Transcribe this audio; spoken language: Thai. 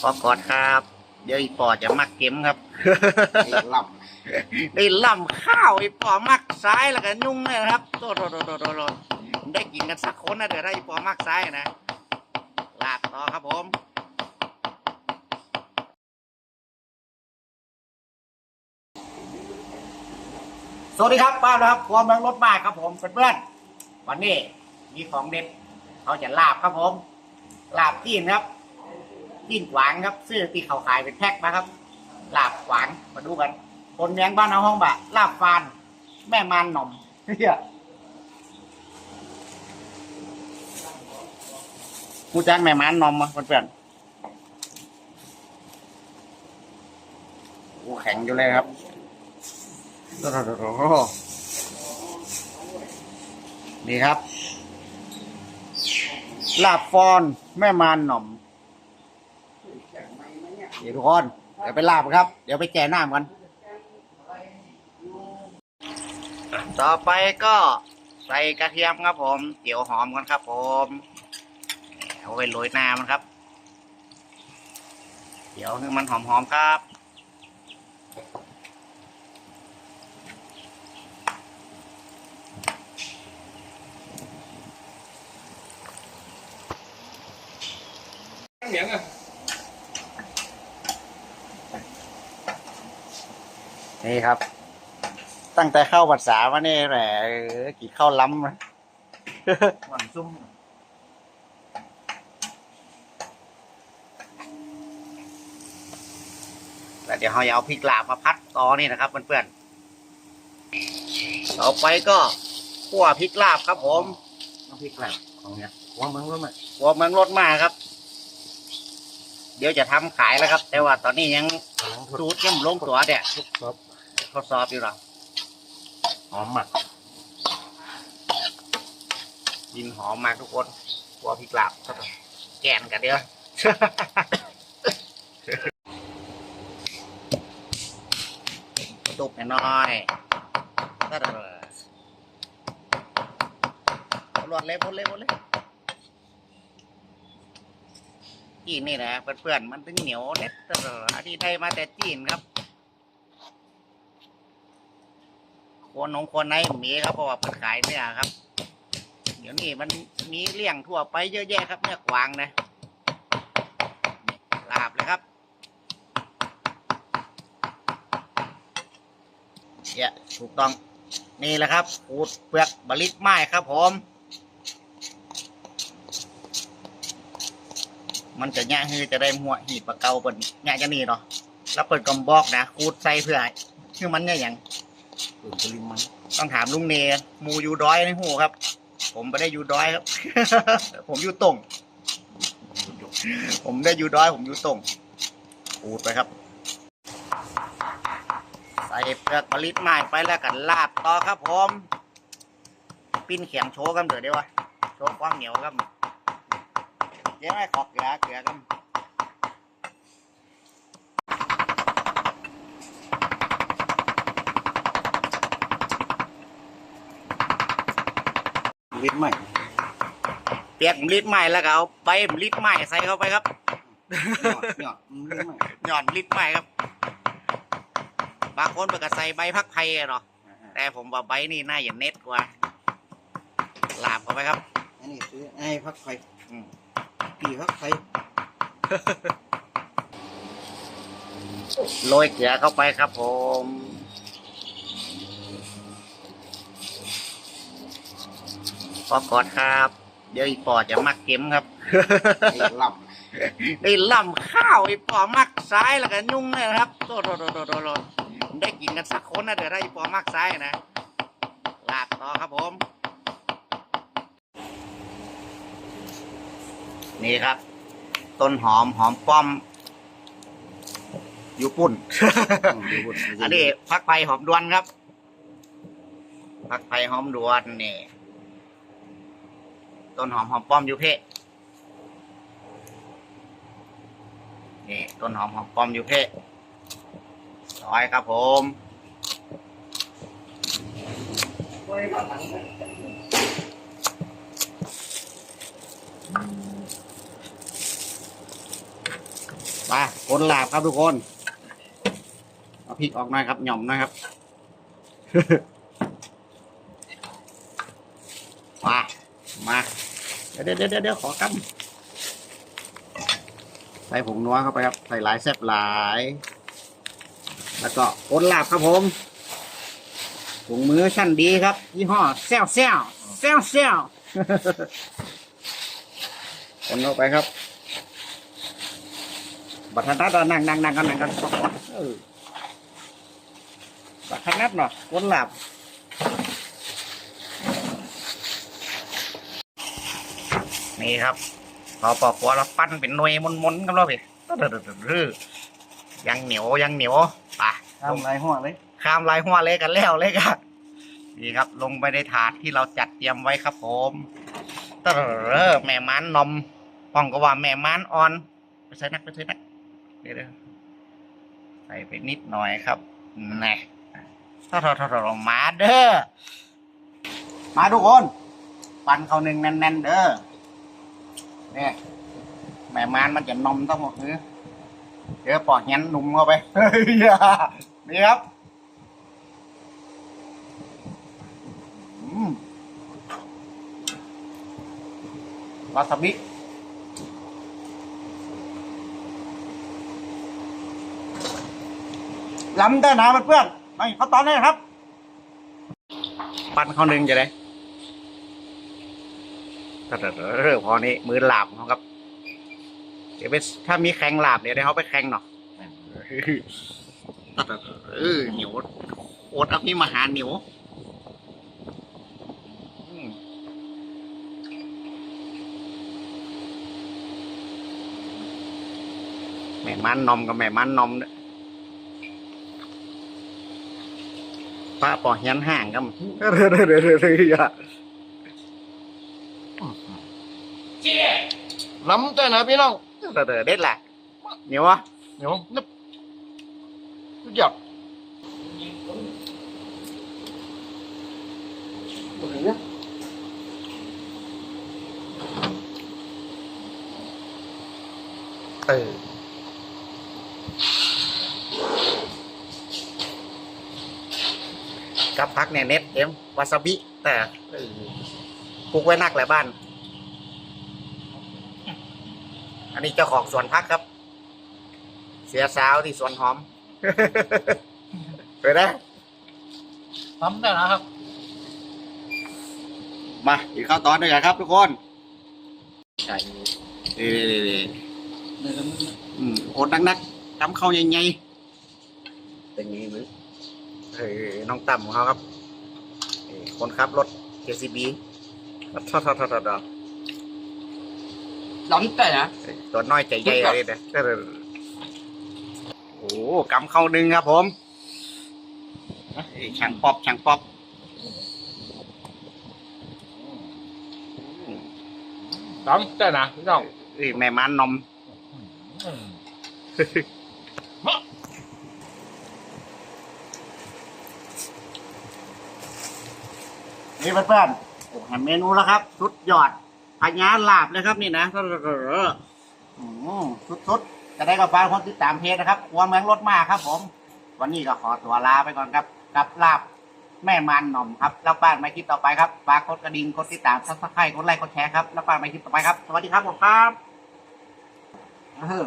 ขอกอดครับ เดี๋ยวอีปอจะมักเก็มครับไอ้ล่ได้ล่ำข้าวอีปอมักซ้ายแล้วก็ยุ่งเลยนะครับโตโตโตโตโตโตได้กินกันสักคนนะเดี๋ยวได้อีปอมักซ้ายนะลาบต่อครับผมสวัสดีครับป้านะครับครัวเมืองรถมากครับผมเพื่อนๆวันนี้มีของเด็ดเขาจะลาบครับผม ลาบจีนครับ จีนกวางครับซื้อที่เขาขายเป็นแพ็คมาครับลาบกวางมาดูกันคนแมงบ้านเอาห้องบะลาบฟาน แม่มันหน่อมเฮียผู้จ้างแม่มันหน่อมมาเพื่อนๆโอ้แข็งอยู่เลยครับนี่ครับ ลาบฟอน แม่มานหน่อม เดี๋ยวทุกคน เดี๋ยวไปลาบครับ เดี๋ยวไปแก่น้ำกัน ต่อไปก็ใส่กระเทียมครับผมเจียวหอมกันครับผมเอาไว้โรยหน้ามันครับ เดี๋ยวให้มันหอมๆครับเหนียงอะ นี่ครับ ตั้งแต่เข้าภาษามานี่แหละเออกี่เข้าล้ำนะหวานซุ่มแล้วเดี๋ยวเราจะเอาพริกลาบมาพัดต่อนี่นะครับเพื่อนๆต่อไปก็ขั่วพริกลาบครับผมน้ำพริกแหลกของเนี้ยว่ามึงรู้ไหมหัวเมืองรถมาครับ เดี๋ยวจะทำขายแล้วครับ แต่ว่าตอนนี้ยังกำลังทดสูตรยังบ่ลงตัวเดี่ยทดส อบทดสอบอยู่หรอหอมมักกินหอมมากทุกคนขั่วพริกลาบครับแกนกันเดียวตุกน้อยๆก็เด้รวดเลยหมดเลยหมดเลยจีนนี่แหละเพื่อนๆมันถึงเหนียวเน็ตเด้ออันนี้ได้มาแต่จีนครับ คนนงคนไหนมีครับเพราะว่าเปิดขายเนี่ยครับ เดี๋ยวนี้มันมีเลี้ยงทั่วไปเยอะแยะครับเนี่ยกวางนะลาบเลยครับเนี่ยถูกต้องนี่แหละครับขูดเปลือกบลิตไม้ครับผมมันจะแง่คือจะได้หัวหีบปลาเกาเปิดแง่จะนี่เนาะแล้วเปิดกำบอกนะขูดใส่เพื่อคือมันเนี่ยอย่าง ตื่นปริมาณต้องถามลุงเนหมูอยู่ด้อยในหูครับ ผมไม่ได้อยู่ด้อยครับ ผมอยู่ตรง ผมได้อยู่ด้อย ผมอยู่ตรงปูดไปครับ ใส่เปลือกมะลิไม้ไปแล้วกันลาบต่อครับผม ปิ้นเขียงโชว์กันเดี๋ยวเดียววะโชว์ความเหนียวครับเดี๋ยวให้ขอเกลือเกลือกัน ลิ้นใหม่เปียกมะลิไม้แล้วก็เอาใบมะลิไม้ใส่เข้าไปครับหยอดหยอดลิ้นใหม่หย่อนลิตรใหม่ครับ บางคนเปิดกระใส่ใบพักไผ่เนาะแต่ผมว่าใบนี่น่าจะเน็ตกว่าลาบเข้าไปครับอันนี้ซื้อไอ้พักไฟอืมปีพักไฟโรยเกลือเข้าไปครับผม ขอกอดครับ เดี๋ยวอีปอจะมักเข็มครับไอ้ล่ได้ล่ำข้าวอีปอมักซ้ายแล้วก็ยุ่งเลยนะครับโตโตโตโตโตโตได้กินกันสักคนนะเดี๋ยวได้อีปอมักซ้ายนะลาบต่อครับผม นี่ครับ ต้นหอมหอมป้อมอยู่ปุ่นำดูบุญอันนี้พักไผ่หอมดวนครับ พักไผ่หอมดวนนี่ ต้นหอมหอมป้อมอยู่เพะนี่ต้นหอมหอมป้อมอยู่เพะร้อยครับผมมาคนหลาบครับทุกคนเอาพริกออกหน่อยครับหย่อมหน่อยครับมามา เดี๋ยวเดี๋ยวเดี๋ยวเดี๋ยวขอกำใส่ผงนัวเข้าไปครับ ใส่หลายแซ่บหลาย แล้วก็คนลาบครับผมถุงมือชั้นดีครับ ยี่ห้อแซวแซวแซวแซวคนเข้าไปครับ บัตรนัดนั่งนั่งนั่งกันนั่งกันเออบัตรนัดเนาะคนหลับ นี่ครับพอปอกหัวเราปั้นเป็นหน่วยมนๆกันแล้วพี่ยังเหนียวยังเหนียวไปทำไรหัวเลยข้ามลายหัวเลยกันแล้วเลยครับนี่ครับ ลงไปในถาดที่เราจัดเตรียมไว้ครับผมเตอร์แม่ม้านนมป้องก็ว่าแม่ม้านอ่อนไปใส่นักไปใส่นักเดี๋ยวๆใส่ไปนิดหน่อยครับแน่ถ้าเราเรามาเด้อมาทุกคน ปั่นเขาหนึ่งแน่นๆเด้อ เนี่ยแม่มานมันจะนมทั้งหมดเนื้อเดี๋ยวปอกเงี้นนุ่มเข้าไปเฮ้ยนี่ครับมวาซาบิล้ำได้นะเพื่อนๆไม่เขาตอนนี้ครับ ปั้นเขาหนึ่งจะได้ เออพอนี้มือหลาบเขาครับ เดี๋ยวไปถ้ามีแข่งหลาบเดี๋ยวได้เขาไปแข่งเนาะเออเหนียวโอดเอาพี่มาหาเหนียวแม่มันนมกับแม่มันนมเนี่ยป้าปอเฮียนห่างกันเรื่อยๆ เรื่อยๆอะล้ำแต่นะพี่น้องเรื่อยๆเด็ดแหละเหนียวอะเดี๋ยวนึบสุดยอดเออกับพักเนี่ยเน็ตเอ็มวาซาบิแต่เออปลูกไว้นักแหละบ้าน อันนี้เจ้าของสวนพักครับ เสียสาวที่สวนหอมไปนะทำแต่นะครับ มาอีกข้าวตอนด้วยกันครับทุกคนใช่นี่นี่นี่เนื้อมันอืมโอดนักๆทำข้าวใหญ่เป็นอย่างนี้มั้ยๆเออน้องต่ำของเขาครับเออคนขับรถ JCB ทอดทอดทอดทอด ล้ำแต่นะตัวน้อยใจใหญ่เลยนะโอ้กำเข้าหนึ่งครับผมเอ้ยช่างป๊อปช่างป๊อปล้ำแต่นะพี่น้องเอ้ยแม่ม้านนมนี่เพื่อนๆโอ้เห็นเมนูแล้วครับ สุดยอด พญาลาบเลยครับนี่นะอืมสุดๆจะได้กับฟ้าคนติดตามเพจนะครับครัวเมืองรถมากครับ ผม วันนี้ก็ขอตัวลาไปก่อนครับกับลาบแม่มันหน่อมครับแล้วป้านไม่คลิปต่อไปครับฝากกดกระดิ่งกดติดตามซับสไครต์กดไลค์กดแชร์ครับแล้วป้านไม่คลิปต่อไปครับ สวัสดีครับผมครับเออ